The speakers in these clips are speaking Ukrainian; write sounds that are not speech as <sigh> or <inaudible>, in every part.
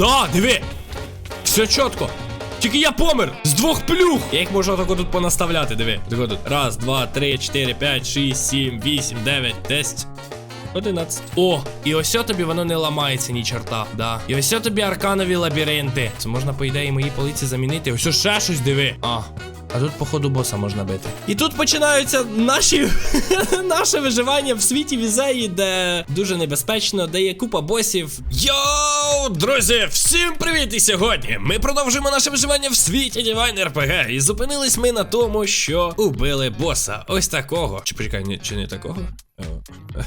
Да, диви! Все чітко. Тільки я помер з двох плюх. Я їх можу отако тут понаставляти, диви. Тако тут. Раз, два, три, чотири, п'ять, шість, сім, вісім, дев'ять, десять. 11. О, і ось тобі воно не ламається ні чорта. Да. І ось тобі арканові лабіринти. Це можна, по ідеї, мої полиці замінити. Ось ще щось диви. А. А тут, походу, боса можна бити. І тут починаються наші <laughs> наше виживання в світі візеї, де дуже небезпечно, де є купа босів. Йоу, друзі, всім привіт! І сьогодні ми продовжуємо наше виживання в світі Divine RPG. І зупинились ми на тому, що убили боса. Ось такого. Чи почекай, ні, чи не такого?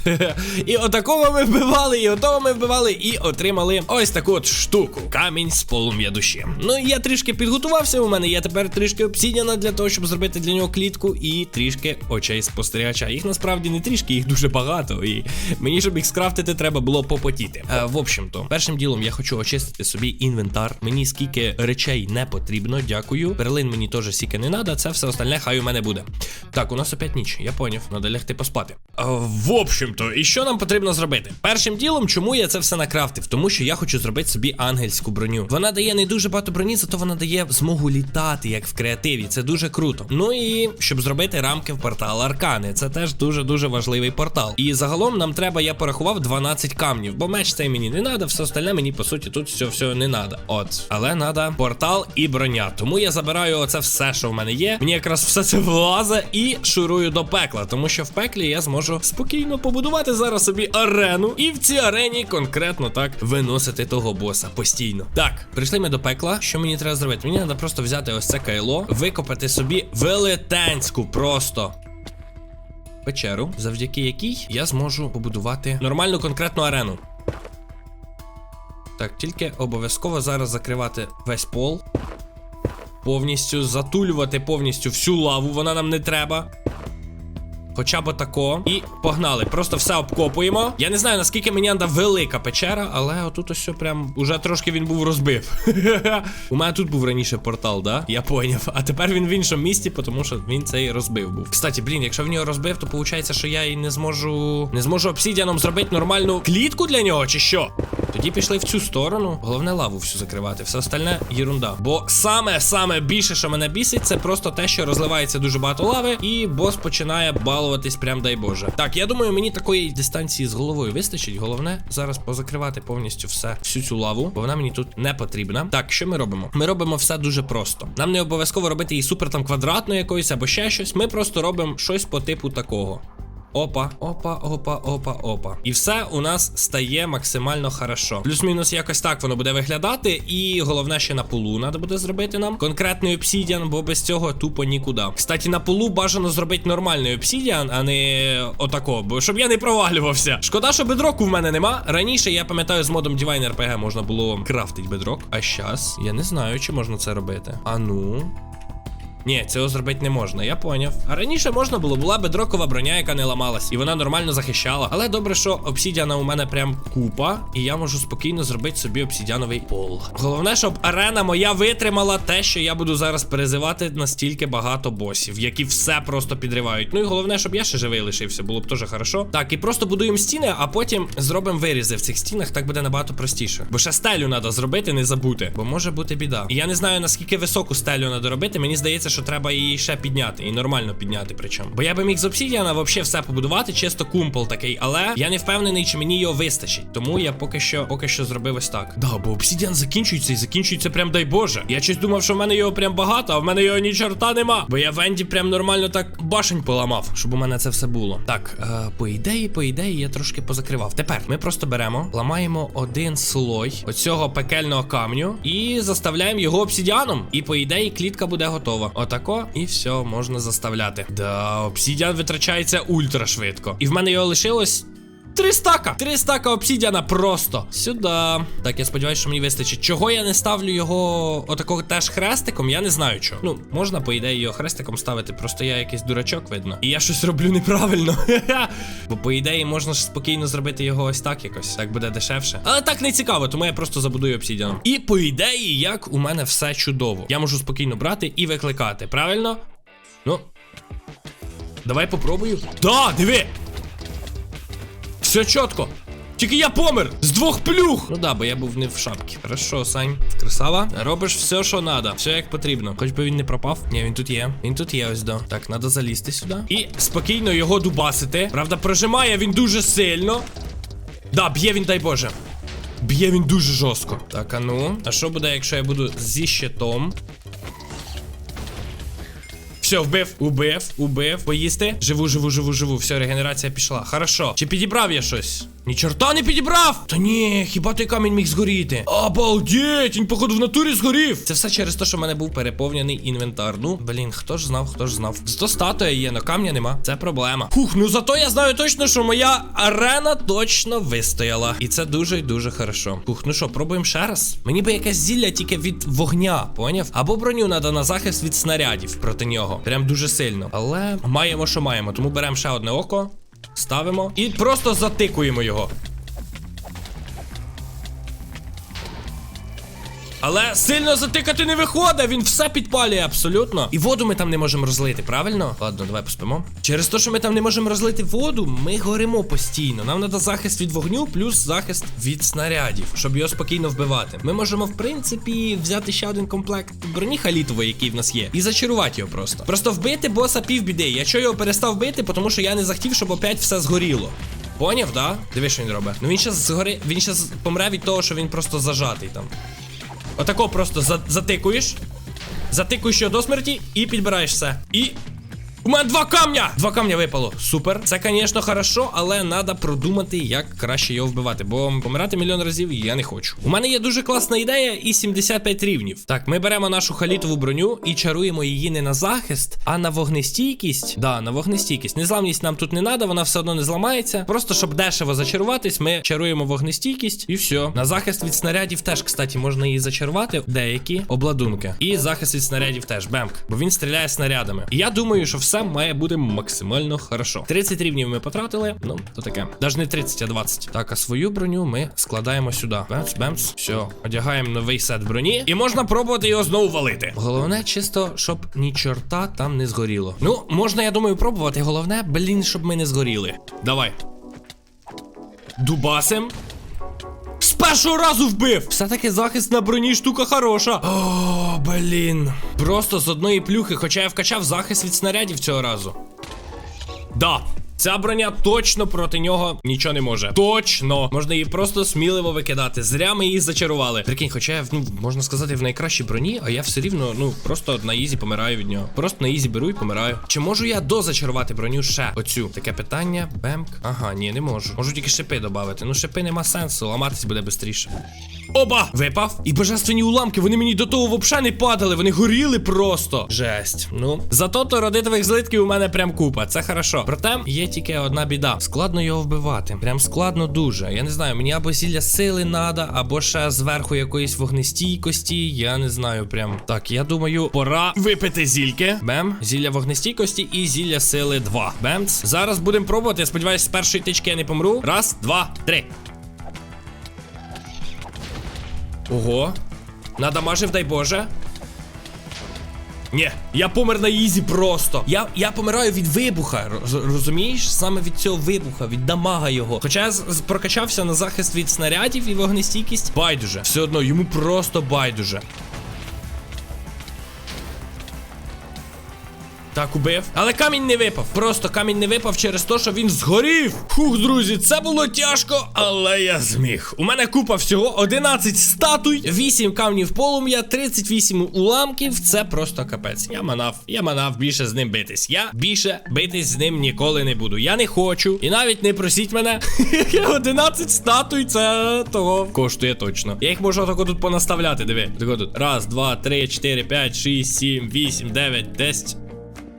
<laughs> І отакого ми вбивали, і отого ми вбивали, і отримали ось таку от штуку. Камінь з полум'я душі. Ну я трішки підготувався. У мене є тепер трішки обсідяна для того, щоб зробити для нього клітку, і трішки очей спостерігача. Їх насправді не трішки, їх дуже багато. І мені, щоб їх скрафтити, треба було попотіти. Е, в общем-то, першим ділом я хочу очистити собі інвентар. Мені скільки речей не потрібно, дякую. Перлин мені теж стільки не треба, це все остальне хай у мене буде. Так, у нас опять ніч, я поняв, надо лягти поспати. Е, в общем-то, і що нам потрібно зробити? Першим ділом, чому я це все накрафтив? Тому що я хочу зробити собі ангельську броню. Вона дає не дуже багато броні, зато вона дає змогу літати, як в креативі. Це дуже круто. Ну і щоб зробити рамки в портал Аркани. Це теж дуже-дуже важливий портал. І загалом нам треба, я порахував 12 камнів, бо меч цей мені не треба, все остальне мені по суті тут все все не треба. От, але треба портал і броня. Тому я забираю оце все, що в мене є. Мені якраз все це влазе і шурую до пекла, тому що в пеклі я зможу спокійно побудувати зараз собі арену, і в цій арені конкретно так виносити того боса постійно. Так, прийшли ми до пекла. Що мені треба зробити? Мені треба просто взяти ось це кайло, викопати собі велетенську просто. Печеру, завдяки якій я зможу побудувати нормальну конкретну арену. Так, тільки обов'язково зараз закривати весь пол. Повністю затулювати повністю всю лаву, вона нам не треба. Хоча б тако. І погнали. Просто все обкопуємо. Я не знаю, наскільки мені треба велика печера, але отут ось прям уже трошки він був розбив. <laughs> У мене тут був раніше портал, да? Я поняв. А тепер він в іншому місті, тому що він цей розбив був. Кстати, блін, якщо в нього розбив, то виходить, що я і не зможу. Не зможу обсідіаном зробити нормальну клітку для нього, чи що? Тоді пішли в цю сторону. Головне лаву всю закривати. Все остальне єрунда. Бо саме саме більше, що мене бісить, це просто те, що розливається дуже багато лави, і бос починає балуватись, прям дай Боже. Так, я думаю, мені такої дистанції з головою вистачить. Головне зараз позакривати повністю все, всю цю лаву, бо вона мені тут не потрібна. Так, що ми робимо? Ми робимо все дуже просто. Нам не обов'язково робити її супер там квадратною якоюсь або ще щось. Ми просто робимо щось по типу такого. Опа, опа, опа, опа, опа. І все у нас стає максимально хорошо. Плюс-мінус якось так воно буде виглядати. І головне, ще на полу треба буде зробити нам конкретний обсідіан, бо без цього тупо нікуди. Кстати, на полу бажано зробити нормальний обсідіан, а не отако, бо щоб я не провалювався. Шкода, що бедроку в мене нема. Раніше я пам'ятаю, з модом Divine RPG можна було крафтити бедрок. А щас я не знаю, чи можна це робити. А ну. Ні, цього зробити не можна, я поняв. А раніше можна було, була бедрокова броня, яка не ламалась, і вона нормально захищала. Але добре, що обсідіана у мене прям купа, і я можу спокійно зробити собі обсідіановий пол. Головне, щоб арена моя витримала те, що я буду зараз перезивати настільки багато босів, які все просто підривають. Ну і головне, щоб я ще живий лишився, було б теж хорошо. Так, і просто будуємо стіни, а потім зробимо вирізи в цих стінах, так буде набагато простіше. Бо ще стелю треба зробити, не забути, бо може бути біда. І я не знаю наскільки високу стелю треба робити. Мені здається, що треба її ще підняти, і нормально підняти. Причому. Бо я би міг з обсідіана взагалі все побудувати, чисто кумпол такий, але я не впевнений, чи мені його вистачить. Тому я поки що поки що зробив ось так. Да, бо обсідіан закінчується і закінчується прям дай Боже. Я щось думав, що в мене його прям багато, а в мене його ні чорта нема. Бо я в Енді прям нормально так башень поламав, щоб у мене це все було. Так, е, по ідеї, по ідеї, я трошки позакривав. Тепер ми просто беремо, ламаємо один слой оцього пекельного камню і заставляємо його обсідіаном. І по ідеї клітка буде готова. Отако, і все, можна заставляти. Да, обсідіан витрачається ультра швидко. І в мене його лишилось. Три стака! Три стака обсідіана просто. Сюди. Так, я сподіваюся, що мені вистачить. Чого я не ставлю його отакого теж хрестиком, я не знаю чого. Ну, можна, по ідеї, його хрестиком ставити, просто я якийсь дурачок, видно. І я щось роблю неправильно. <laughs> Бо, по ідеї, можна ж спокійно зробити його ось так якось. Так буде дешевше. Але так не цікаво, тому я просто забудую обсідіаном. І по ідеї, як у мене все чудово. Я можу спокійно брати і викликати, правильно? Ну. Давай попробую. Да, диви! Все чітко. Тільки я помер! З двох плюх! Ну да, бо я був не в шапці. Хорошо, Сань. Красава. Робиш все, що надо. Все як потрібно. Хоч би він не пропав. Ні, він тут є. Він тут є, ось до. Так, треба залізти сюди. І спокійно його дубасити. Правда, прожимає він дуже сильно. Да, б'є він, дай Боже. Б'є він дуже жорстко. Так, а ну. А що буде, якщо я буду зі щитом? Все, вбив, убив, убив. Поїсти. Живу, живу, живу, живу. Все, регенерація пішла. Хорошо. Чи підібрав я щось? Ні чорта не підібрав! Та ні, хіба той камінь міг згоріти? Обалдеть! Він, походу, в натурі згорів. Це все через те, що в мене був переповнений інвентар. Ну, блін, хто ж знав, хто ж знав. Зато статуя є, но камня нема. Це проблема. Фух, ну зато я знаю точно, що моя арена точно вистояла. І це дуже і дуже хорошо. Фух, ну що, пробуємо ще раз. Мені би якесь зілля тільки від вогня, поняв? Або броню треба на захист від снарядів проти нього. Прям дуже сильно. Але маємо, що маємо. Тому беремо ще одне око. Ставимо і просто затикуємо його. Але сильно затикати не виходить, він все підпалює абсолютно. І воду ми там не можемо розлити, правильно? Ладно, давай поспимо. Через те, що ми там не можемо розлити воду, ми горимо постійно. Нам треба захист від вогню, плюс захист від снарядів, щоб його спокійно вбивати. Ми можемо, в принципі, взяти ще один комплект броні халітової, який в нас є, і зачарувати його просто. Просто вбити боса півбіди. Я чого його перестав бити, тому що я не захотів, щоб опять все згоріло. Поняв, да? Диви, що він робить. Ну він щас згори. Він щас помре від того, що він просто зажатий там. Отако просто затикуєш. Затикуєш його до смерті і підбираєш все. І. У мене два камня! Два камня випало. Супер. Це, звісно, хорошо, але треба продумати, як краще його вбивати. Бо помирати мільйон разів я не хочу. У мене є дуже класна ідея і 75 рівнів. Так, ми беремо нашу халітову броню і чаруємо її не на захист, а на вогнестійкість. Да, на вогнестійкість. Незламність нам тут не треба, вона все одно не зламається. Просто щоб дешево зачаруватись, ми чаруємо вогнестійкість і все. На захист від снарядів теж, кстати, можна її зачарувати. Деякі обладунки. І захист від снарядів теж. Бемк. Бо він стріляє снарядами. І я думаю, що все має бути максимально хорошо. 30 рівнів ми потратили. Ну, то таке. Навіть не 30, а 20. Так, а свою броню ми складаємо сюди. Бемс, бемс. Все, одягаємо новий сет броні. І можна пробувати його знову валити. Головне, чисто, щоб ні чорта там не згоріло. Ну, можна, я думаю, пробувати. Головне, блін, щоб ми не згоріли. Давай. Дубасим. Першого разу вбив! Все-таки захист на броні штука хороша. О, блін. Просто з одної плюхи, хоча я вкачав захист від снарядів цього разу. Да. Ця броня точно проти нього нічого не може. Точно! Можна її просто сміливо викидати. Зря ми її зачарували. Прикинь, хоча я ну, можна сказати, в найкращій броні, а я все рівно, ну, просто на ізі помираю від нього. Просто на ізі беру і помираю. Чи можу я дозачарувати броню ще? Оцю. Таке питання. Бемк. Ага, ні, не можу. Можу тільки шипи додати. Ну, шипи нема сенсу, ламатись буде швидше. Оба! Випав. І божественні уламки, вони мені до того взагалі не падали, вони горіли просто. Жесть. Ну. Зато то родитових злитків у мене прям купа. Це хорошо. Проте є тільки одна біда. Складно його вбивати. Прям складно дуже. Я не знаю, мені або зілля сили надо, або ще зверху якоїсь вогнестійкості. Я не знаю прям. Так, я думаю, пора випити зільки. Бем. Зілля вогнестійкості і зілля сили 2. Бемц. Зараз будемо пробувати. Я сподіваюся, з першої тички я не помру. Раз, два, три. Ого. Надамажив, дай Боже. Ні, я помер на ізі просто. Я я помираю від вибуха. роз- розумієш? Саме від цього вибуха, від дамага його. Хоча я прокачався на захист від снарядів і вогнестійкість. Байдуже. Все одно йому просто байдуже. Так, убив. Але камінь не випав. Просто камінь не випав через те, що він згорів. Фух, друзі, це було тяжко, але я зміг. У мене купа всього 11 статуй, 8 камнів полум'я, 38 уламків. Це просто капець. Я манав, я манав більше з ним битись. Я більше битись з ним ніколи не буду. Я не хочу. І навіть не просіть мене. <laughs> 11 статуй, це того коштує точно. Я їх можу отако тут понаставляти. Диви. Тако тут. Раз, два, три, чотири, п'ять, шість, сім, вісім, дев'ять, десять.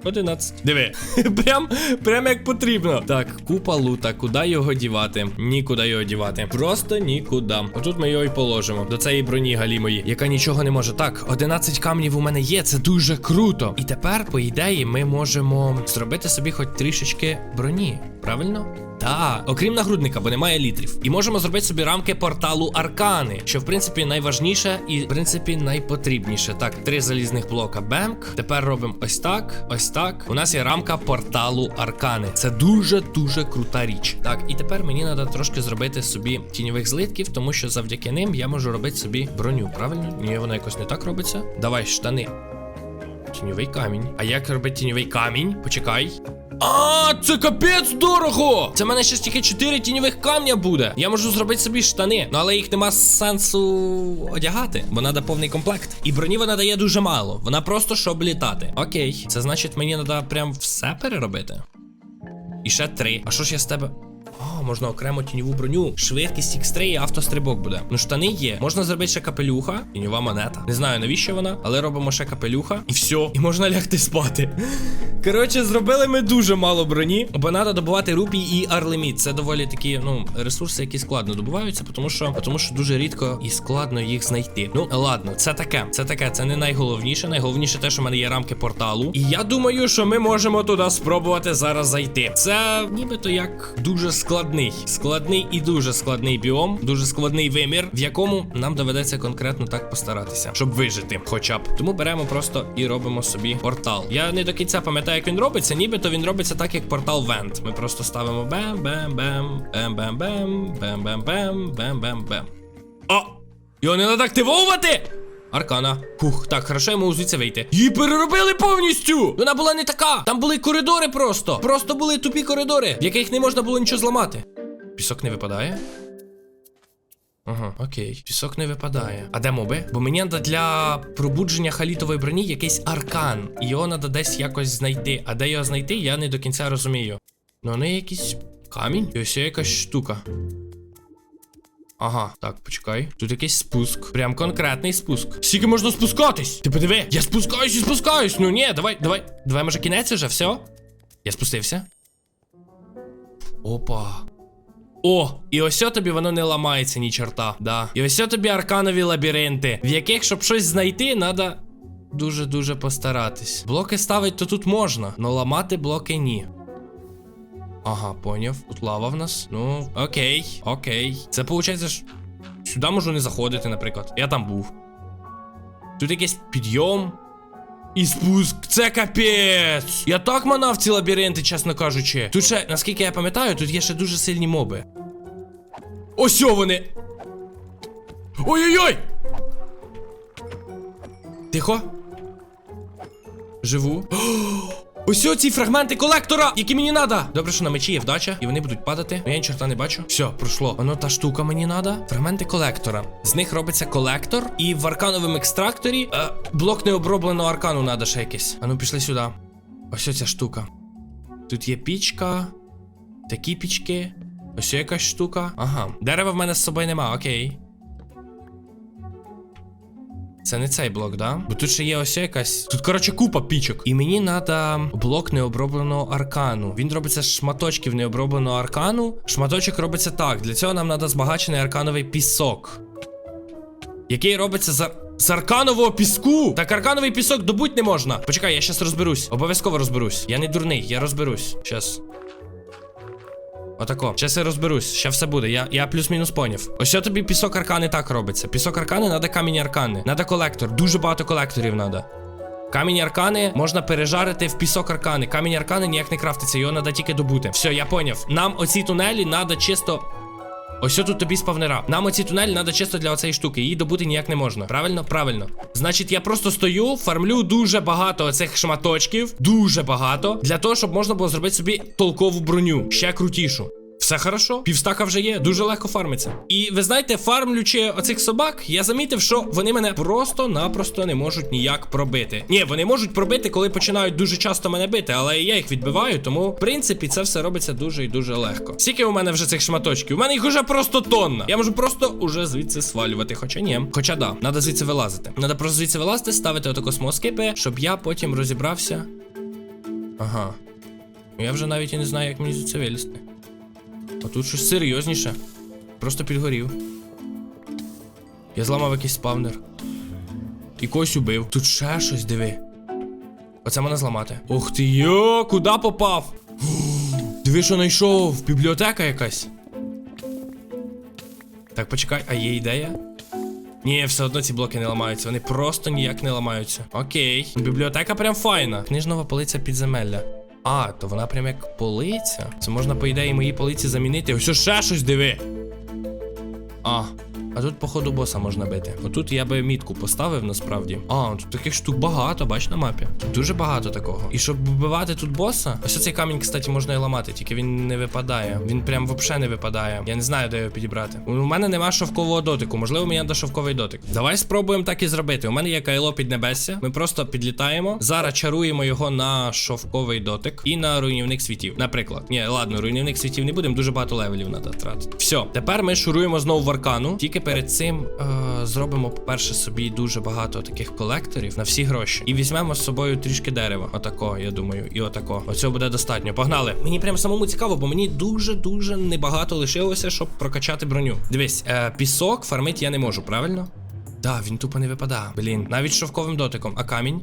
11. Диви. <laughs> прям, прям як потрібно. Так, купа лута, куди його дівати? Нікуди його дівати. Просто нікуди. Отут ми його і положимо. До цієї броні галімої, яка нічого не може. Так, 11 камнів у мене є, це дуже круто. І тепер, по ідеї, ми можемо зробити собі хоч трішечки броні. Правильно? Так, окрім нагрудника, бо немає літрів. І можемо зробити собі рамки порталу Аркани, що в принципі найважніше і в принципі найпотрібніше. Так, три залізних блока Бемк. Тепер робимо ось так, ось так. У нас є рамка порталу Аркани. Це дуже дуже крута річ. Так, і тепер мені треба трошки зробити собі тіньових злитків, тому що завдяки ним я можу робити собі броню. Правильно? Ні, воно якось не так робиться. Давай штани. Тіньовий камінь. А як робити тіньовий камінь? Почекай. А, це капець дорого! Це в мене ще тільки 4 тіньових камня буде. Я можу зробити собі штани, ну але їх нема сенсу одягати, бо треба повний комплект. І броні вона дає дуже мало. Вона просто щоб літати. Окей, це значить мені треба прям все переробити. І ще три. А що ж я з тебе? Можна окремо тіньову броню, швидкість X3 і автострибок буде. Ну, штани є. Можна зробити ще капелюха, тіньова монета. Не знаю навіщо вона, але робимо ще капелюха. І все. І можна лягти спати. Коротше, зробили ми дуже мало броні, бо треба добувати рупій і арлеміт. Це доволі такі, ну, ресурси, які складно добуваються, тому що, тому що дуже рідко і складно їх знайти. Ну, ладно, це таке, це таке, це не найголовніше. Найголовніше те, що в мене є рамки порталу. І я думаю, що ми можемо туди спробувати зараз зайти. Це нібито як дуже складний, складний і дуже складний біом, дуже складний вимір, в якому нам доведеться конкретно так постаратися, щоб вижити, хоча б. Тому беремо просто і робимо собі портал. Я не до кінця пам'ятаю, як він робиться, нібито він робиться так, як портал Вент. Ми просто ставимо бем бем бем бем бем бем бем бем бем бем бем бем О! Його не треба активовувати! Аркана. Фух, так, хорошо йому звідси вийти. Її переробили повністю! Вона була не така. Там були коридори просто. Просто були тупі коридори, в яких не можна було нічого зламати. Пісок не випадає. Ага, окей. Пісок не випадає. А де моби? Бо мені треба для пробудження халітової броні якийсь аркан. І його треба десь якось знайти. А де його знайти, я не до кінця розумію. Ну, вони якийсь камінь. І ось є якась штука. Ага, так, почекай. Тут якийсь спуск. Прям конкретний спуск. Скільки можна спускатись? Ти подиви, я спускаюсь і спускаюсь. Ну ні, давай, давай. Давай, може, кінець вже, все? Я спустився. Опа. О, і ось тобі воно не ламається ні чорта. Да. І ось тобі арканові лабіринти, в яких, щоб щось знайти, треба дуже-дуже постаратись. Блоки ставить то тут можна, але ламати блоки ні. Ага, поняв. Тут лава в нас. Ну, окей, окей. Це виходить, ж. Сюди можу не заходити, наприклад. Я там був. Тут якийсь підйом. І спуск. Це капець. Я так манав ці лабіринти, чесно кажучи. Тут ще, наскільки я пам'ятаю, тут є ще дуже сильні моби. Ось о вони. Ой-ой-ой! Тихо. Живу. <gasps> Ось ці фрагменти колектора, які мені надо. Добре, що на мечі є вдача, і вони будуть падати. Ну я ні чорта не бачу. Все, пройшло. Воно та штука мені надо. Фрагменти колектора. З них робиться колектор, і в аркановому екстракторі е, блок необробленого аркану надо ще якийсь. А ну пішли сюди. Ось ця штука. Тут є пічка. Такі пічки. Ось якась штука. Ага. Дерева в мене з собою нема, окей. Це не цей блок, да? Бо тут ще є ось якась. Тут, коротше, купа пічок. І мені треба блок необробленого аркану. Він робиться з шматочків необробленого аркану. Шматочок робиться так. Для цього нам треба збагачений аркановий пісок. Який робиться за. З арканового піску! Так аркановий пісок добуть не можна. Почекай, я щас розберусь. Обов'язково розберусь. Я не дурний, я розберусь. Щас. Отако. Зараз я розберусь, ще все буде. Я, я плюс-мінус поняв. Ось що тобі пісок аркани так робиться. Пісок аркани треба камінь аркани. Надо колектор. Дуже багато колекторів треба. Камінь аркани можна пережарити в пісок аркани. Камінь аркани ніяк не крафтиться, його треба тільки добути. Все, я поняв. Нам оці тунелі треба чисто. Ось тут тобі спавнера. Нам оці тунелі треба чисто для оцеї штуки. Її добути ніяк не можна. Правильно? Правильно. Значить, я просто стою, фармлю дуже багато оцих шматочків. Дуже багато. Для того, щоб можна було зробити собі толкову броню. Ще крутішу. Все хорошо, півстака вже є, дуже легко фармиться. І ви знаєте, фармлючи оцих собак, я замітив, що вони мене просто-напросто не можуть ніяк пробити. Ні, вони можуть пробити, коли починають дуже часто мене бити, але я їх відбиваю, тому в принципі це все робиться дуже і дуже легко. Скільки у мене вже цих шматочків? У мене їх уже просто тонна. Я можу просто уже звідси свалювати. Хоча ні. Хоча да, треба звідси вилазити. Треба просто звідси вилазити, ставити отако смоскипи, щоб я потім розібрався. Ага. Я вже навіть і не знаю, як мені звідси вилізти. А тут щось серйозніше. Просто підгорів. Я зламав якийсь спавнер. І когось убив. Тут ще щось, диви. Оце мене зламати. Ух ти йо, куди попав? <gasps> Диви, що знайшов, бібліотека якась. Так, почекай, а є ідея? Ні, все одно ці блоки не ламаються, вони просто ніяк не ламаються. Окей. Бібліотека прям файна. Книжнова полиця підземелля. А, то вона прям як полиця. Це можна, по ідеї, мої полиці замінити. Ось ще щось диви. А. А тут, походу, боса можна бити. Отут я би мітку поставив насправді. А, тут таких штук багато, бач на мапі. Дуже багато такого. І щоб вбивати тут боса, ось цей камінь, кстати, можна і ламати, тільки він не випадає. Він прям взагалі не випадає. Я не знаю, де його підібрати. У мене нема шовкового дотику. Можливо, мені треба шовковий дотик. Давай спробуємо так і зробити. У мене є кайло піднебесся. Ми просто підлітаємо. Зараз чаруємо його на шовковий дотик і на руйнівник світів. Наприклад. Ні, ладно, руйнівник світів не будемо, дуже багато левелів треба тратити. Все, тепер ми шуруємо знову в аркану. Тільки перед цим е, зробимо, по-перше, собі дуже багато таких колекторів на всі гроші. І візьмемо з собою трішки дерева. Отако, я думаю, і отако. Оцього буде достатньо. Погнали. Мені прям самому цікаво, бо мені дуже-дуже небагато лишилося, щоб прокачати броню. Дивись, е, пісок фармить я не можу, правильно? Да, він тупо не випадає. Блін, навіть шовковим дотиком. А камінь?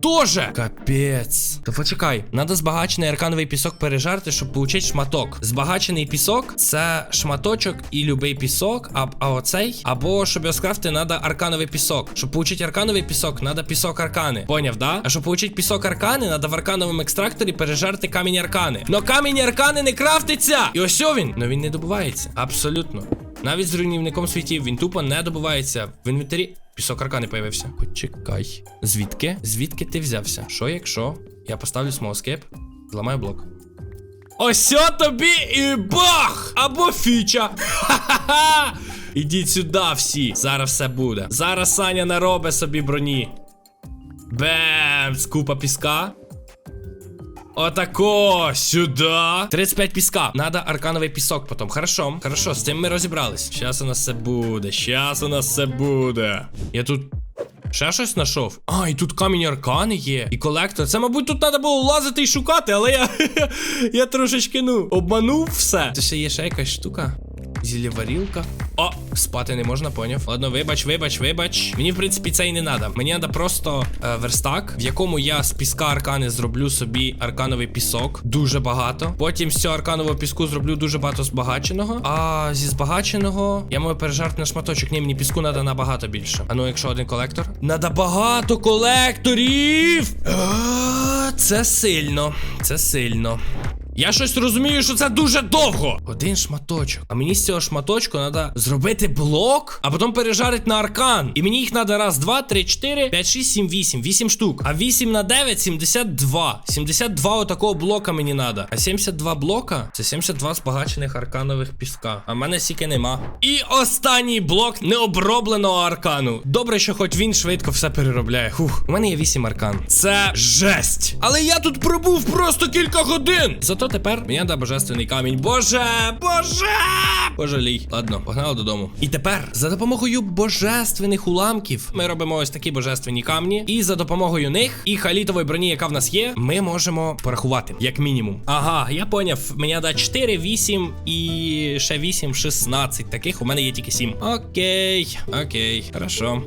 Тоже! Капець. Та почекай, надо збагачений аркановий пісок пережарти, щоб получити шматок. Збагачений пісок це шматочок і любий пісок, а, а оцей. Або щоб його скрафти, надо аркановий пісок. Щоб получити аркановий пісок, надо пісок аркани. Поняв, да? А щоб получити пісок аркани, надо в аркановому екстракторі пережарти камінь аркани. Но камінь аркани не крафтиться! І ось він. Но він не добувається. Абсолютно. Навіть з руйнівником світів він тупо не добувається. В інвентарі. Пісок аркани появився. Почекай. Звідки? Звідки ти взявся? Що якщо? Я поставлю смолскейп, зламаю блок. Ось тобі і бах! Або фіча! Ха-ха-ха! Ідіть сюди всі. Зараз все буде. Зараз Саня наробить собі броні. Бем! Скупа піска. Отако, сюди. 35 піска. Надо аркановий пісок потім. Хорошо, хорошо, з цим ми розібрались. Щас у нас все буде. Щас у нас все буде. Я тут. Ще щось знайшов? А, і тут камінь аркани є. І колектор. Це, мабуть, тут треба було лазити і шукати, але я. <laughs> я трошечки, ну, обманув все. Це ще є ще якась штука. Зіліварілка. О, спати не можна, поняв. Ладно, вибач, вибач, вибач. Мені, в принципі, це і не треба. Мені треба просто е, верстак, в якому я з піска аркани зроблю собі аркановий пісок. Дуже багато. Потім з цього арканового піску зроблю дуже багато збагаченого. А зі збагаченого я можу пережарти на шматочок. Ні, мені піску треба набагато більше. А ну, якщо один колектор. Надо багато колекторів! Це сильно. Це сильно. Я щось розумію, що це дуже довго. Один шматочок. А мені з цього шматочку треба зробити блок, а потім пережарити на аркан. І мені їх треба раз, два, три, чотири, п'ять, шість, сім, вісім. Вісім штук. А 8 на 9 – 72. 72 отакого блока мені треба. А 72 блока це 72 збагачених арканових піска. А в мене сіки нема. І останній блок необробленого аркану. Добре, що хоч він швидко все переробляє. Хух, у мене є 8 аркан. Це жесть. Але я тут пробув просто кілька годин. Зато тепер мені треба божественний камінь. Боже, боже! Пожалій. Ладно, погнали додому. І тепер за допомогою божественних уламків ми робимо ось такі божественні камні. І за допомогою них і халітової броні, яка в нас є, ми можемо порахувати, як мінімум. Ага, я поняв. Мені треба 4, 8 і ще 8, 16. Таких у мене є тільки 7. Окей, окей, хорошо.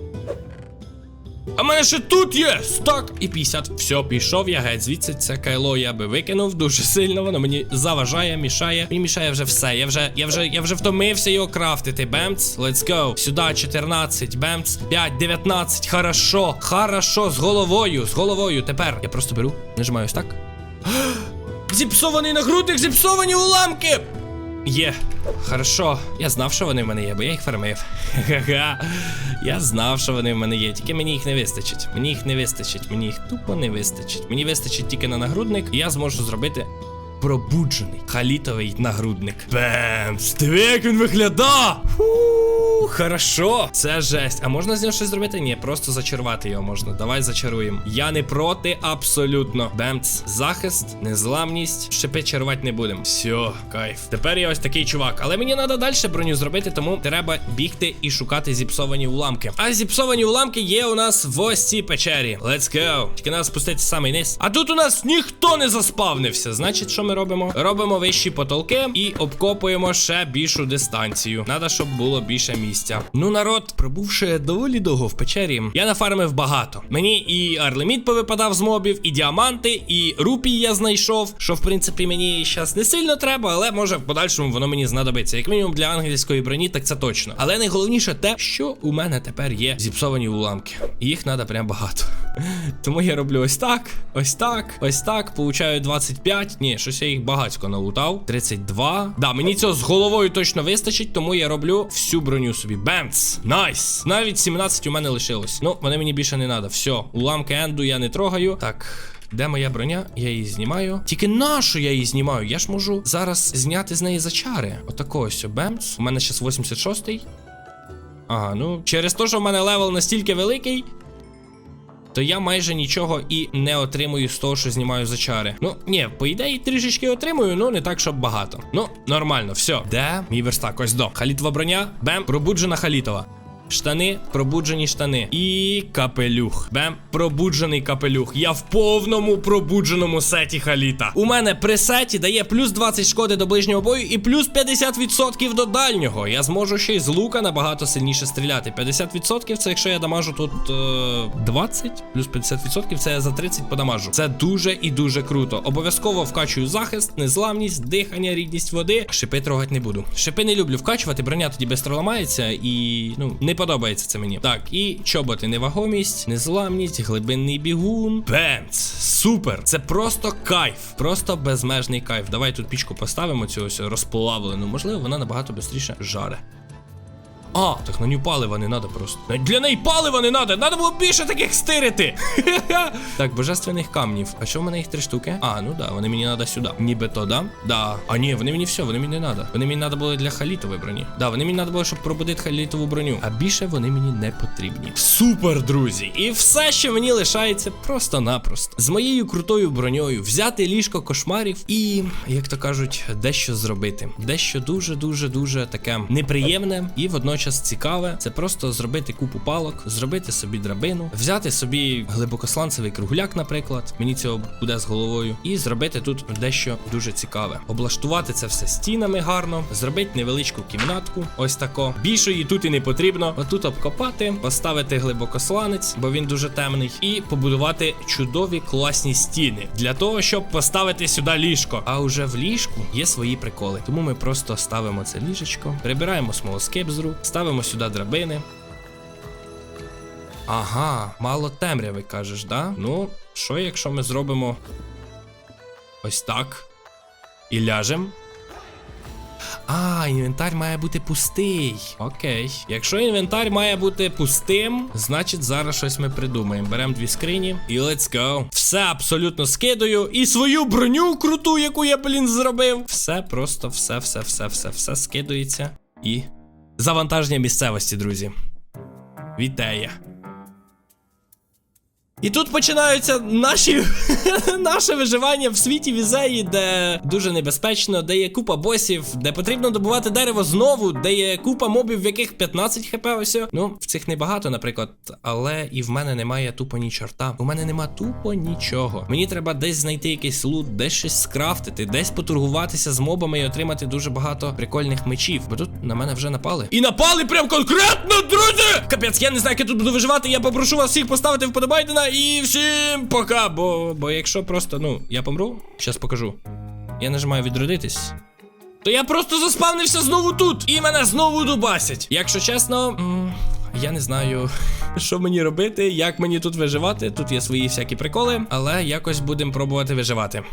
А мене ще тут є стак і 50. Все, пішов я геть. Звідси це кайло я би викинув дуже сильно. Воно мені заважає, мішає. Мені мішає вже все. Я вже, я вже, я вже втомився його крафтити. Бемц, let's go. Сюди 14, бемц, 5, 19. Хорошо, хорошо, з головою, з головою. Тепер я просто беру, нажимаю ось так. <gasps> Зіпсований нагрудник, зіпсовані уламки. Є, хорошо. Я знав, що вони в мене є, бо я їх фармив. Ха-ха. Я знав, що вони в мене є, тільки мені їх не вистачить. Мені їх не вистачить, мені їх тупо не вистачить. Мені вистачить тільки на нагрудник, і я зможу зробити пробуджений халітовий нагрудник. Бем! Диви, як він виглядає! Фу, хорошо. Це жесть. А можна з нього щось зробити? Ні, просто зачарувати його можна. Давай зачаруємо. Я не проти абсолютно. Бемц. Захист, незламність. Щепи чарувати не будемо. Все, кайф. Тепер я ось такий чувак. Але мені треба далі броню зробити, тому треба бігти і шукати зіпсовані уламки. А зіпсовані уламки є у нас в ось цій печері. Let's go. Тільки треба спуститися самий низ. А тут у нас ніхто не заспавнився. Значить, що ми робимо? Робимо вищі потолки і обкопуємо ще більшу дистанцію. Надо, щоб було більше місця. Ну, народ, пробувши доволі довго в печері, я нафармив багато. Мені і арлеміт повипадав з мобів, і діаманти, і рупій я знайшов, що в принципі мені зараз не сильно треба, але може в подальшому воно мені знадобиться. Як мінімум для ангельської броні, так це точно. Але найголовніше те, що у мене тепер є зіпсовані уламки. Їх треба прям багато. <laughs> Тому я роблю ось так, ось так, ось так. Получаю 25. Ні, щось я їх багатько налутав. 32. Да, мені цього з головою точно вистачить, тому я роблю всю броню собі. Бемц! Найс! Навіть 17 у мене лишилось. Ну, вони мені більше не треба. Все, уламки енду я не трогаю. Так. Де моя броня? Я її знімаю. Тільки нашу я її знімаю? Я ж можу зараз зняти з неї зачари. Отако ось бемц. У мене зараз 86-й. Ага, ну через те, що в мене левел настільки великий, то я майже нічого і не отримую з того, що знімаю за чари. Ну, ні, по ідеї трішечки отримую, ну не так, щоб багато. Ну, нормально, все. Де? Мій верстак, ось до. Халітова броня, бем, пробуджена халітова. Штани, пробуджені штани. І капелюх. Бем, пробуджений капелюх. Я в повному пробудженому сеті халіта. У мене при сеті дає плюс 20 шкоди до ближнього бою і плюс 50% до дальнього. Я зможу ще й з лука набагато сильніше стріляти. 50% це якщо я дамажу тут е, 20, плюс 50% це я за 30 подамажу. Це дуже і дуже круто. Обов'язково вкачую захист, незламність, дихання, рідність води. Шипи трогати не буду. Шипи не люблю вкачувати, броня тоді швидко ламається і ну не подобається це мені. Так, і чоботи, невагомість, незламність, глибинний бігун. Бенц! Супер! Це просто кайф, просто безмежний кайф. Давай тут пічку поставимо цю ось розплавлену. Можливо, вона набагато швидше жаре. А, так на нього палива не треба просто. Для неї палива не треба. Треба було більше таких стирити. <laughs> так, божественних камнів. А що в мене їх три штуки? А, ну да, вони мені треба сюди. Ніби то, да? Да. А ні, вони мені все, вони мені не треба. Вони мені треба були для халітової броні. Да, вони мені треба було, щоб пробудити халітову броню. А більше вони мені не потрібні. Супер, друзі! І все, що мені лишається, просто-напросто. З моєю крутою броньою взяти ліжко кошмарів і, як то кажуть, дещо зробити. Дещо дуже, дуже, дуже таке неприємне і водночас цікаве. Це просто зробити купу палок, зробити собі драбину, взяти собі глибокосланцевий кругляк, наприклад. Мені цього буде з головою, і зробити тут дещо дуже цікаве. Облаштувати це все стінами гарно, зробити невеличку кімнатку. Ось тако. Більшої тут і не потрібно. Отут обкопати, поставити глибокосланець, бо він дуже темний, і побудувати чудові класні стіни для того, щоб поставити сюди ліжко. А уже в ліжку є свої приколи. Тому ми просто ставимо це ліжечко, прибираємо смолоскип з рук, ставимо сюди драбини. Ага, мало темряви, кажеш, да? Ну, що якщо ми зробимо ось так і ляжем? А, інвентар має бути пустий. Окей. Якщо інвентар має бути пустим, значить зараз щось ми придумаємо. Беремо дві скрині і let's go. Все абсолютно скидаю. І свою броню круту, яку я, блін, зробив. Все, просто все, все, все, все, все скидується. І завантаження місцевості, друзі. Вітає. І тут починаються наші <laughs> наше виживання в світі візеї, де дуже небезпечно, де є купа босів, де потрібно добувати дерево знову, де є купа мобів, в яких 15 хп ось. Ну, в цих небагато, наприклад. Але і в мене немає тупо ні чорта. У мене нема тупо нічого. Мені треба десь знайти якийсь лут, десь щось скрафтити, десь поторгуватися з мобами і отримати дуже багато прикольних мечів. Бо тут на мене вже напали. І напали прям конкретно, друзі! Капець, я не знаю, як я тут буду виживати. Я попрошу вас всіх поставити вподобайдена і всім пока. Бо, бо якщо просто, ну, я помру, щас покажу. Я нажимаю відродитись. То я просто заспавнився знову тут, і мене знову дубасять. Якщо чесно, я не знаю, <laughs> що мені робити, як мені тут виживати. Тут є свої всякі приколи, але якось будемо пробувати виживати.